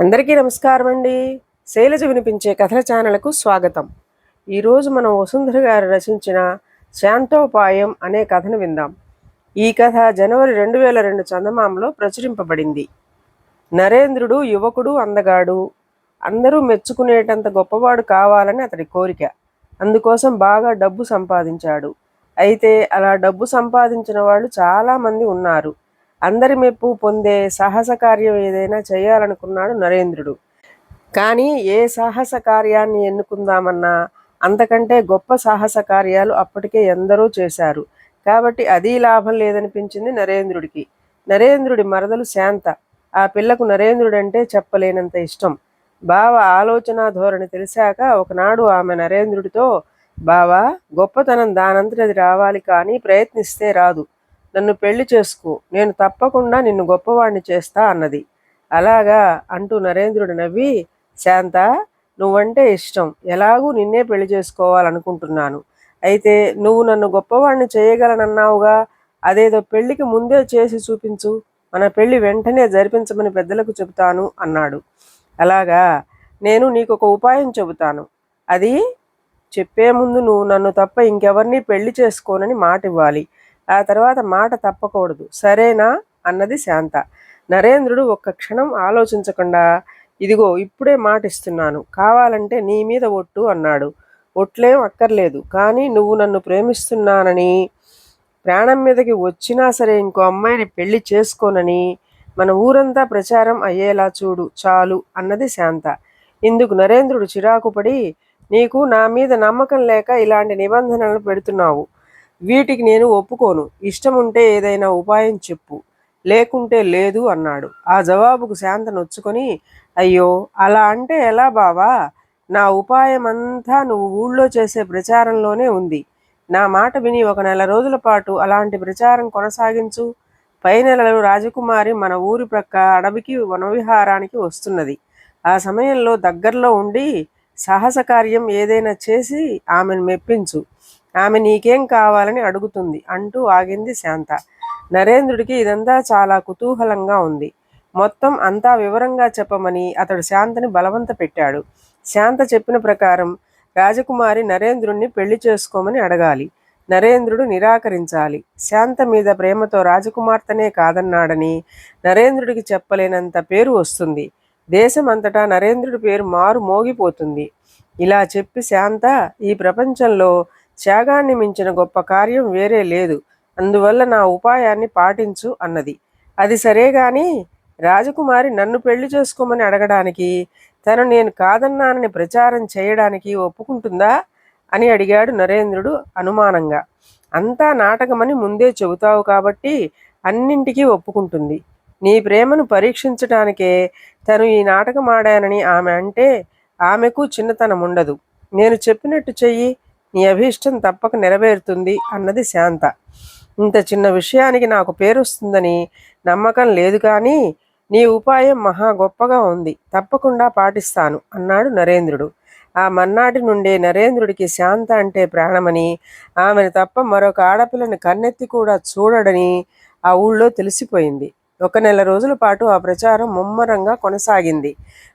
అందరికీ నమస్కారం అండి శైలజ వినిపించే కథల ఛానల్కు స్వాగతం. ఈరోజు మనం వసుంధర గారు రచించిన శాంతోపాయం అనే కథను విందాం. ఈ కథ జనవరి రెండు వేల రెండు చందమామలో ప్రచురింపబడింది. నరేంద్రుడు యువకుడు అందగాడు. అందరూ మెచ్చుకునేటంత గొప్పవాడు కావాలని అతడి కోరిక. అందుకోసం బాగా డబ్బు సంపాదించాడు. అయితే అలా డబ్బు సంపాదించిన వాళ్ళు చాలామంది ఉన్నారు. అందరి మెప్పు పొందే సాహస కార్యం ఏదైనా చేయాలనుకున్నాడు నరేంద్రుడు. కానీ ఏ సాహస కార్యాన్ని ఎన్నుకుందామన్నా అంతకంటే గొప్ప సాహస కార్యాలు అప్పటికే ఎందరో చేశారు. కాబట్టి అది లాభం లేదనిపించింది నరేంద్రుడికి. నరేంద్రుడి మరదలు శాంత. ఆ పిల్లకు నరేంద్రుడంటే చెప్పలేనంత ఇష్టం. బావ ఆలోచన ధోరణి తెలిసాక ఒకనాడు ఆమె నరేంద్రుడితో బావా గొప్పతనం దానంతటది రావాలి కానీ ప్రయత్నిస్తే రాదు. నన్ను పెళ్ళి చేసుకో నేను తప్పకుండా నిన్ను గొప్పవాణ్ణి చేస్తా అన్నది. అలాగా అంటూ నరేంద్రుడు నవ్వి శాంత నువ్వంటే ఇష్టం ఎలాగూ నిన్నే పెళ్ళి చేసుకోవాలనుకుంటున్నాను. అయితే నువ్వు నన్ను గొప్పవాణ్ణి చేయగలనన్నావుగా అదేదో పెళ్ళికి ముందే చేసి చూపించు మన పెళ్ళి వెంటనే జరిపించమని పెద్దలకు చెబుతాను అన్నాడు. అలాగా నేను నీకు ఒక ఉపాయం చెబుతాను. అది చెప్పే ముందు నువ్వు నన్ను తప్ప ఇంకెవరిని పెళ్ళి చేసుకోనని మాట ఇవ్వాలి ఆ తర్వాత మాట తప్పకూడదు. సరేనా? అన్నది శాంత. నరేంద్రుడు ఒక్క క్షణం ఆలోచించకుండా ఇదిగో ఇప్పుడే మాట ఇస్తున్నాను కావాలంటే నీ మీద ఒట్టు అన్నాడు. ఒట్లేం అక్కర్లేదు. కానీ నువ్వు నన్ను ప్రేమిస్తున్నానని ప్రాణం మీదకి వచ్చినా సరే ఇంకో అమ్మాయిని పెళ్ళి చేసుకోనని మన ఊరంతా ప్రచారం అయ్యేలా చూడు చాలు అన్నది శాంత. ఇందుకు నరేంద్రుడు చిరాకుపడి నీకు నా మీద నమ్మకం లేక ఇలాంటి నిబంధనలు పెడుతున్నావు. వీటికి నేను ఒప్పుకోను. ఇష్టం ఉంటే ఏదైనా ఉపాయం చెప్పు. లేకుంటే లేదు అన్నాడు. ఆ జవాబుకు శాంత నొచ్చుకొని అయ్యో అలా అంటే ఎలా బావా? నా ఉపాయం అంతా నువ్వు ఊళ్ళో చేసే ప్రచారంలోనే ఉంది. నా మాట విని ఒక నెల రోజుల పాటు అలాంటి ప్రచారం కొనసాగించు. పై నెలలో రాజకుమారి మన ఊరి ప్రక్క అడవికి వనవిహారానికి వస్తున్నది. ఆ సమయంలో దగ్గరలో ఉండి సాహస కార్యం ఏదైనా చేసి ఆమెను మెప్పించు. ఆమె నీకేం కావాలని అడుగుతుంది అంటూ ఆగింది శాంత. నరేంద్రుడికి ఇదంతా చాలా కుతూహలంగా ఉంది. మొత్తం అంతా వివరంగా చెప్పమని అతడు శాంతని బలవంత పెట్టాడు. శాంత చెప్పిన ప్రకారం రాజకుమారి నరేంద్రుణ్ణి పెళ్ళి చేసుకోమని అడగాలి. నరేంద్రుడు నిరాకరించాలి. శాంత మీద ప్రేమతో రాజకుమార్తెనే కాదన్నాడని నరేంద్రుడికి చెప్పలేనంత పేరు వస్తుంది. దేశం అంతటా నరేంద్రుడి పేరు మారు మోగిపోతుంది. ఇలా చెప్పి శాంత ఈ ప్రపంచంలో త్యాగాన్ని మించిన గొప్ప కార్యం వేరే లేదు. అందువల్ల నా ఉపాయాన్ని పాటించు అన్నది. అది సరే గాని రాజకుమారి నన్ను పెళ్ళి చేసుకోమని అడగడానికి తను నేను కాదన్నానని ప్రచారం చేయడానికి ఒప్పుకుంటుందా అని అడిగాడు నరేంద్రుడు అనుమానంగా. అంతా నాటకమని ముందే చెబుతావు కాబట్టి అన్నింటికీ ఒప్పుకుంటుంది. నీ ప్రేమను పరీక్షించటానికే తను ఈ నాటకం ఆడానని ఆమె అంటే ఆమెకు చిన్నతనం ఉండదు నేను చెప్పినట్టు చెయ్యి. నీ అభీష్టం తప్పక నెరవేరుతుంది అన్నది శాంత. ఇంత చిన్న విషయానికి నాకు పేరు వస్తుందని నమ్మకం లేదు కానీ నీ ఉపాయం మహా గొప్పగా ఉంది. తప్పకుండా పాటిస్తాను అన్నాడు నరేంద్రుడు. ఆ మన్నాటి నుండే నరేంద్రుడికి శాంత అంటే ప్రాణమని ఆమెను తప్ప మరొక ఆడపిల్లని కన్నెత్తి కూడా చూడడని ఆ ఊళ్ళో తెలిసిపోయింది. ఒక నెల రోజుల పాటు ఆ ప్రచారం ముమ్మరంగా కొనసాగింది.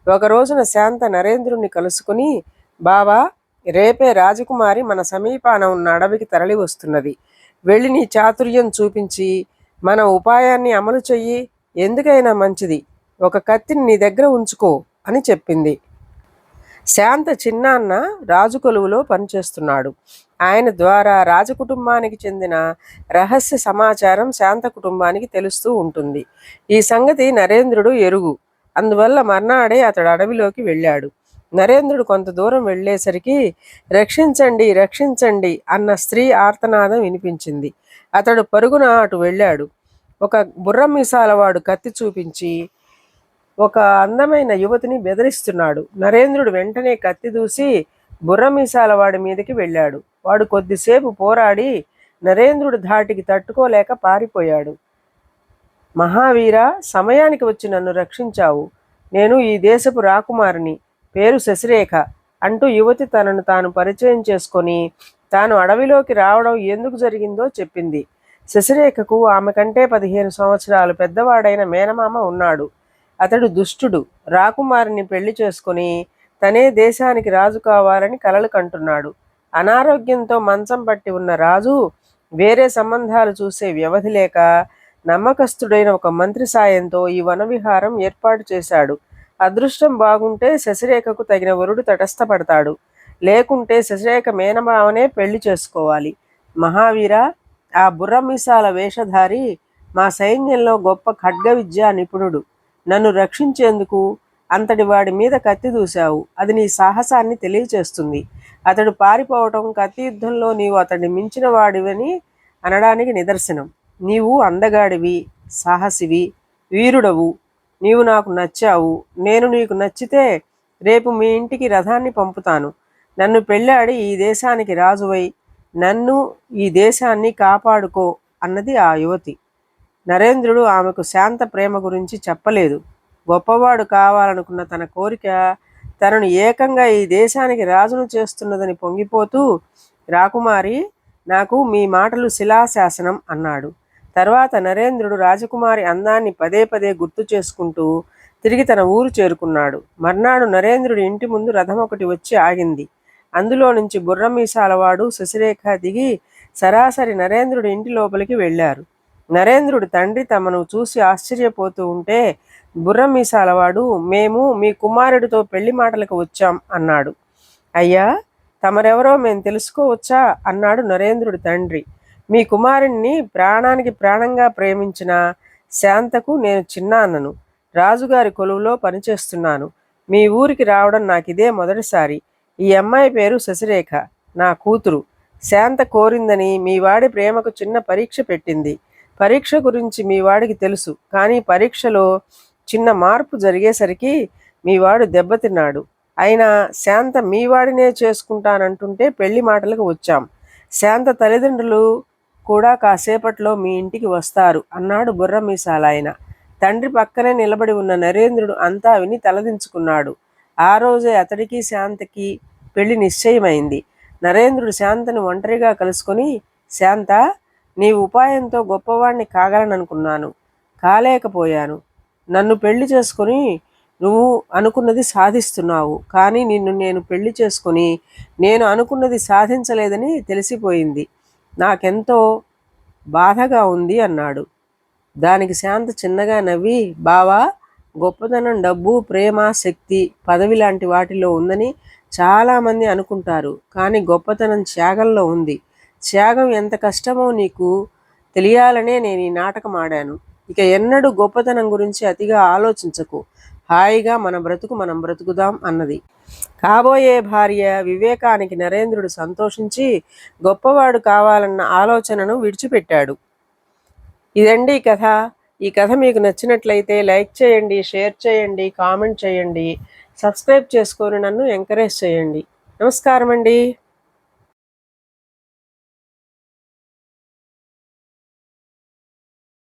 ఒక రోజున శాంత నరేంద్రుణ్ణి కలుసుకుని బావా రేపే రాజకుమారి మన సమీపాన ఉన్న అడవికి తరలి వస్తున్నది. వెళ్ళి నీ చాతుర్యం చూపించి మన ఉపాయాన్ని అమలు చెయ్యి. ఎందుకైనా మంచిది. ఒక కత్తిని నీ దగ్గర ఉంచుకో అని చెప్పింది. శాంత చిన్నాన్న రాజు కొలువులో పనిచేస్తున్నాడు. ఆయన ద్వారా రాజకుటుంబానికి చెందిన రహస్య సమాచారం శాంత కుటుంబానికి తెలుస్తూ ఉంటుంది. ఈ సంగతి నరేంద్రుడు ఎరుగు. అందువల్ల మర్నాడే అతడు అడవిలోకి వెళ్ళాడు. నరేంద్రుడు కొంత దూరం వెళ్ళేసరికి రక్షించండి రక్షించండి అన్న స్త్రీ ఆర్తనాదం వినిపించింది. అతడు పరుగున అటు వెళ్ళాడు. ఒక బుర్ర మీసాలవాడు కత్తి చూపించి ఒక అందమైన యువతిని బెదిరిస్తున్నాడు. నరేంద్రుడు వెంటనే కత్తి దూసి బుర్ర మీదకి వెళ్ళాడు. వాడు కొద్దిసేపు పోరాడి నరేంద్రుడు ధాటికి తట్టుకోలేక పారిపోయాడు. మహావీర సమయానికి వచ్చి నన్ను రక్షించావు. నేను ఈ దేశపు రాకుమారిని. పేరు శశిరేఖ అంటూ యువతి తనను తాను పరిచయం చేసుకొని తాను అడవిలోకి రావడం ఎందుకు జరిగిందో చెప్పింది. శశిరేఖకు ఆమె కంటే పదిహేను సంవత్సరాలు పెద్దవాడైన మేనమామ ఉన్నాడు. అతడు దుష్టుడు రాకుమారిని పెళ్ళి చేసుకుని తనే దేశానికి రాజు కావాలని కలలు కంటున్నాడు. అనారోగ్యంతో మంచం పట్టి ఉన్న రాజు వేరే సంబంధాలు చూసే వ్యవధి లేక నమ్మకస్తుడైన ఒక మంత్రి సాయంతో ఈ వనవిహారం ఏర్పాటు చేశాడు. అదృష్టం బాగుంటే శశిరేఖకు తగిన వరుడు తటస్థపడతాడు. లేకుంటే శశిరేఖ మేనమావనే పెళ్ళి చేసుకోవాలి. మహావీర ఆ బుర్రమీసాల వేషధారి మా సైన్యంలో గొప్ప ఖడ్గ విద్యా నిపుణుడు. నన్ను రక్షించేందుకు అంతటి వాడి మీద కత్తి దూశావు. అది నీ సాహసాన్ని తెలియచేస్తుంది. అతడు పారిపోవటం కత్తి యుద్ధంలో నీవు అతడిని మించిన వాడివని అనడానికి నిదర్శనం. నీవు అందగాడివి సాహసివి వీరుడవు. నీవు నాకు నచ్చావు. నేను నీకు నచ్చితే రేపు మీ ఇంటికి రథాన్ని పంపుతాను. నన్ను పెళ్ళాడి ఈ దేశానికి రాజువై నన్ను ఈ దేశాన్ని కాపాడుకో అన్నది ఆ యువతి. నరేంద్రుడు ఆమెకు శాంత ప్రేమ గురించి చెప్పలేదు. గొప్పవాడు కావాలనుకున్న తన కోరిక తనను ఏకంగా ఈ దేశానికి రాజును చేస్తున్నదని పొంగిపోతూ రాకుమారి నాకు మీ మాటలు శిలాశాసనం అన్నాడు. తర్వాత నరేంద్రుడు రాజకుమారి అందాన్ని పదే పదే గుర్తు చేసుకుంటూ తిరిగి తన ఊరు చేరుకున్నాడు. మర్నాడు నరేంద్రుడి ఇంటి ముందు రథం ఒకటి వచ్చి ఆగింది. అందులో నుంచి బుర్రమీసాలవాడు శశిరేఖ దిగి సరాసరి నరేంద్రుడి ఇంటి లోపలికి వెళ్ళారు. నరేంద్రుడి తండ్రి తమను చూసి ఆశ్చర్యపోతూ ఉంటే బుర్రమీసాలవాడు మేము మీ కుమారుడితో పెళ్ళి మాటలకు వచ్చాం అన్నాడు. అయ్యా తమరెవరో మేము తెలుసుకోవచ్చా అన్నాడు నరేంద్రుడి తండ్రి. మీ కుమారుణ్ణి ప్రాణానికి ప్రాణంగా ప్రేమించిన శాంతకు నేను చిన్నాన్నను. రాజుగారి కొలువులో పనిచేస్తున్నాను. మీ ఊరికి రావడం నాకు ఇదే మొదటిసారి. ఈ అమ్మాయి పేరు శశిరేఖ నా కూతురు. శాంత కోరిందని మీ వాడి ప్రేమకు చిన్న పరీక్ష పెట్టింది. పరీక్ష గురించి మీ వాడికి తెలుసు కానీ పరీక్షలో చిన్న మార్పు జరిగేసరికి మీ వాడు దెబ్బతిన్నాడు. అయినా శాంత మీ వాడినే చేసుకుంటానంటుంటే పెళ్ళి మాటలకు వచ్చాం. శాంత తల్లిదండ్రులు కూడా కాసేపట్లో మీ ఇంటికి వస్తారు అన్నాడు బుర్ర మీసాలాయన. తండ్రి పక్కనే నిలబడి ఉన్న నరేంద్రుడు అంతా విని తలదించుకున్నాడు. ఆ రోజే అతడికి శాంతకి పెళ్ళి నిశ్చయమైంది. నరేంద్రుడు శాంతను ఒంటరిగా కలుసుకొని శాంత నీ ఉపాయంతో గొప్పవాణ్ణి కాగలననుకున్నాను. కాలేకపోయాను. నన్ను పెళ్ళి చేసుకొని నువ్వు అనుకున్నది సాధిస్తున్నావు. కానీ నిన్ను నేను పెళ్ళి చేసుకొని నేను అనుకున్నది సాధించలేదని తెలిసిపోయింది. నాకెంతో బాధగా ఉంది అన్నాడు. దానికి శాంత చిన్నగా నవ్వి బావా గొప్పతనం డబ్బు ప్రేమ శక్తి పదవి లాంటి వాటిలో ఉందని చాలామంది అనుకుంటారు కానీ గొప్పతనం త్యాగంలో ఉంది. త్యాగం ఎంత కష్టమో నీకు తెలియాలనే నేను ఈ నాటకం ఆడాను. ఇక ఎన్నడూ గొప్పతనం గురించి అతిగా ఆలోచించకు. హాయిగా మన బ్రతుకు మనం బ్రతుకుదాం అన్నది. కాబోయే భార్య వివేకానికి నరేంద్రుడు సంతోషించి గొప్పవాడు కావాలన్న ఆలోచనను విడిచిపెట్టాడు. ఇదండి ఈ కథ. ఈ కథ మీకు నచ్చినట్లయితే లైక్ చేయండి షేర్ చేయండి కామెంట్ చేయండి సబ్స్క్రైబ్ చేసుకొని నన్ను ఎంకరేజ్ చేయండి. నమస్కారం అండి